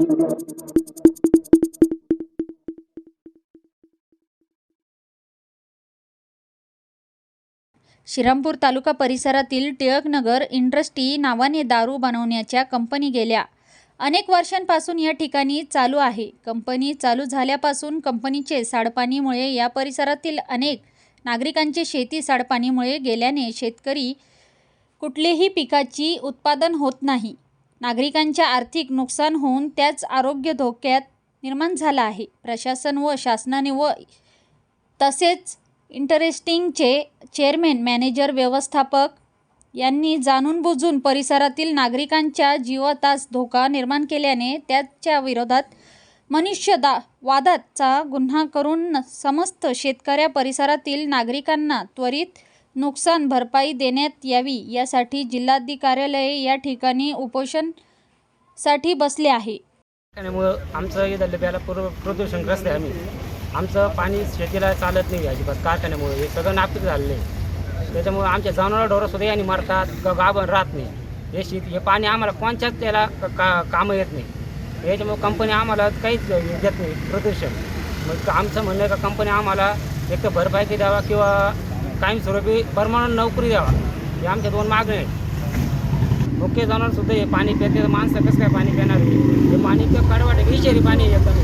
श्रीरामपूर तालुका परिसरातील टिळकनगर इंडस्ट्री नावाने दारू बनवण्याच्या कंपनी गेल्या. अनेक वर्षांपासून या ठिकाणी चालू आहे. कंपनी चालू झाल्यापासून कंपनीचे साडपाणीमुळे या परिसरातील अनेक नागरिकांची शेती साडपाणीमुळे गेल्याने शेतकरी कुठलेही पिकाची उत्पादन होत नाही. नागरिकांचे आर्थिक नुकसान होऊन त्याच आरोग्य धोक्यात निर्माण झाला आहे. प्रशासन व शासनाने व तसेच इंटरेस्टिंगचे चेअरमॅन मॅनेजर व्यवस्थापक यांनी जाणून बुजून परिसरातील नागरिकांच्या जीवतास धोका निर्माण केल्याने त्याच्या विरोधात मनुष्य दा वादाचा गुन्हा करून समस्त शेतकऱ्या परिसरातील नागरिकांना त्वरित नुकसान भरपाई देण्यात यावी यासाठी जिल्हाधिकार्यालय या ठिकाणी उपोषणसाठी बसले आहे. त्यामुळं आमचं इथं डब्याला पूर्व प्रदूषणग्रस्त आहे आम्ही. आमचं पाणी शेतीला चालत नाही अजिबात. कारखान्यामुळे हे सगळं नापीक झालेलं आहे. त्याच्यामुळं आमच्या जनावर ढोरंसुद्धा यांनी मारतात ग गाभण राहत नाही. हे शेत हे पाणी आम्हाला कोणत्याच त्याला का कामं येत नाही. याच्यामुळं कंपनी आम्हाला काहीच देत नाही प्रदूषण. मग आमचं म्हणणं आहे का कंपनी आम्हाला एक तर भरपाई द्यावा किंवा कायमस्वरूपी परमानंट नोकरी द्यावा. हे आमच्या दोन मागण्या आहेत. मुख्य जनावर सुद्धा हे पाणी पिते. माणसं कसं काय पाणी पिणार? हे पाणी ते कडवाटे विषारी पाणी एकदम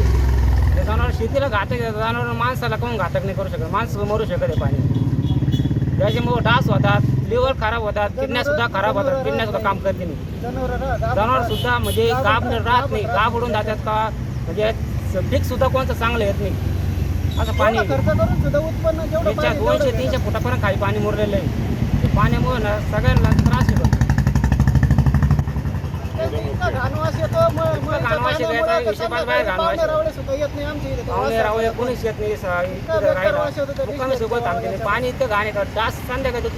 हे जनावर शेतीला घातक जनावर माणसाला कोण घातक नाही करू शकत. माणसं मरू शकत आहे पाणी. त्याच्यामुळे डास होतात लिव्हर खराब होतात किडन्या सुद्धा खराब होतात. किडन्या सुद्धा काम करते नाही. जनावर सुद्धा म्हणजे गाब राहत नाही. गाब उडून जातात का? म्हणजे पीक सुद्धा कोणतं चांगलं येत नाही. असं पाणी खर्च करून सुद्धा उत्पन्न जेवढं त्याच्या पाहिजे दोनशे तेवढं तीनशे फुटापर्यंत खाली पाणी मुरलेलं आहे. ते पाण्यामुळे ना सगळ्यांना त्रास होतो त्याचा इतका घाणवास येतो, म- इतका म- घाणवास येतो, पाण्यामुळे याचा आता हिशोबात बाहेर समजा घाणवास पाहुणे रावळे सुद्धा येत नाही आमच्या इथे. पाहुणे रावळे कोणीच येत नाही स- इकडे बेकार राहायला वास येतो त्या मुक्कामी सोबत थांबते नाही. पाणी इतकं घाण येतं. जास्त संध्याकाळी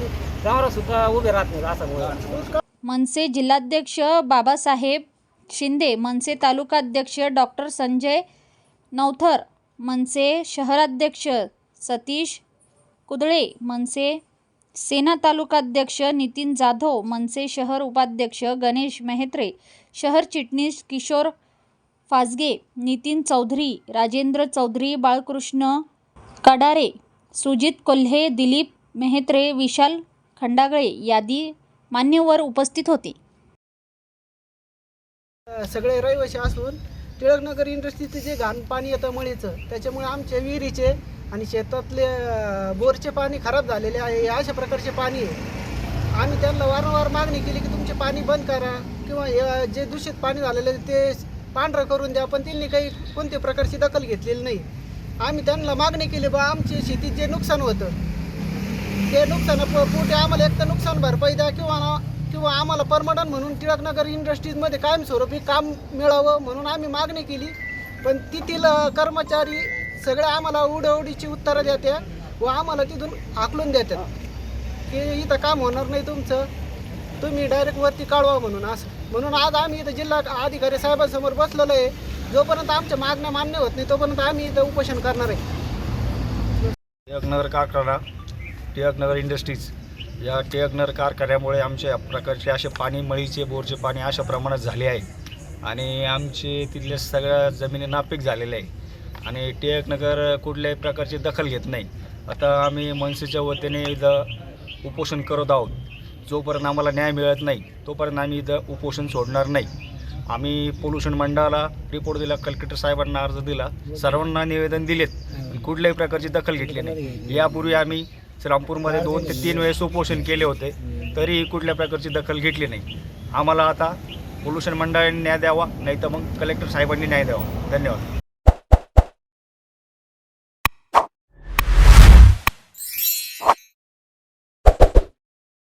जनावर सुद्धा उभे राहत नाही असं दुष्काळ मनसे जिल्हाध्यक्ष बाबासाहेब शिंदे मनसे तालुकाध्यक्ष डॉक्टर संजय नवथर मनसे शहराध्यक्ष सतीश कुदळे मनसे सेना तालुकाध्यक्ष नितीन जाधव मनसे शहर उपाध्यक्ष गणेश मेहत्रे शहर चिटणीस किशोर फाजगे नितीन चौधरी राजेंद्र चौधरी बाळकृष्ण कडारे सुजित कोल्हे दिलीप मेहत्रे विशाल खंडागळे यादी मान्यवर उपस्थित होते. सगळे रहिवासी असून टिळकनगर इंडस्ट्रीचं जे घाण पाणी येतं मळीचं त्याच्यामुळे आमच्या विहिरीचे आणि शेतातले बोरचे पाणी खराब झालेले आहे हे अशा प्रकारचे पाणी आहे. आम्ही त्यांना वारंवार मागणी केली की तुमचे पाणी बंद करा किंवा जे दूषित पाणी झालेलं आहे ते पांढरं करून द्या पण त्यांनी काही कोणत्या प्रकारची दखल घेतलेली नाही. आम्ही त्यांना मागणी केली बा आमची शेतीत जे नुकसान होतं ते नुकसान पोटे आम्हाला एक तर नुकसान भरपाई द्या किंवा किंवा आम्हाला परमनंट म्हणून टिळकनगर इंडस्ट्रीजमध्ये कायमस्वरूपी काम मिळावं म्हणून आम्ही मागणी केली. पण तिथील कर्मचारी सगळे आम्हाला उडवडीची उत्तरं देत्या व आम्हाला तिथून हाकलून देतात की इथं काम होणार नाही तुमचं. तुम्ही डायरेक्ट वरती काढवा म्हणून असं. म्हणून आज आम्ही इथं जिल्हा अधिकारी साहेबांसमोर बसलेलो आहे. जोपर्यंत आमच्या मागण्या मान्य होत नाही तोपर्यंत आम्ही इथं उपोषण करणार आहे. टिळकनगर कारखाना टिळकनगर इंडस्ट्रीज. या टिळकनगर कारखान्यामुळे आमच्या प्रकारचे असे पाणी मळीचे बोरचे पाणी अशा प्रमाणात झाले आहे. आणि आमचे तिथल्या सगळ्या जमिनी नापीक झालेल्या आहे. आणि टिळकनगर कुठल्याही प्रकारची दखल घेत नाही. आता आम्ही मनसेच्या वतीने इथं उपोषण करत आहोत. जोपर्यंत आम्हाला न्याय मिळत नाही तोपर्यंत आम्ही इथं उपोषण सोडणार नाही. आम्ही पोल्युशन मंडळाला रिपोर्ट दिला कलेक्टर साहेबांना अर्ज दिला. सर्वांना निवेदन दिलेत. कुठल्याही प्रकारची दखल घेतली नाही. यापूर्वी आम्ही श्रीरामपूरमध्ये दोन ते तीन वेळेस उपोषण केले होते. तरीही कुठल्या प्रकारची दखल घेतली नाही. आम्हाला आता पोल्युशन मंडळाने न्याय द्यावा नाही तर मग कलेक्टर साहेबांनी न्याय द्यावा. धन्यवाद.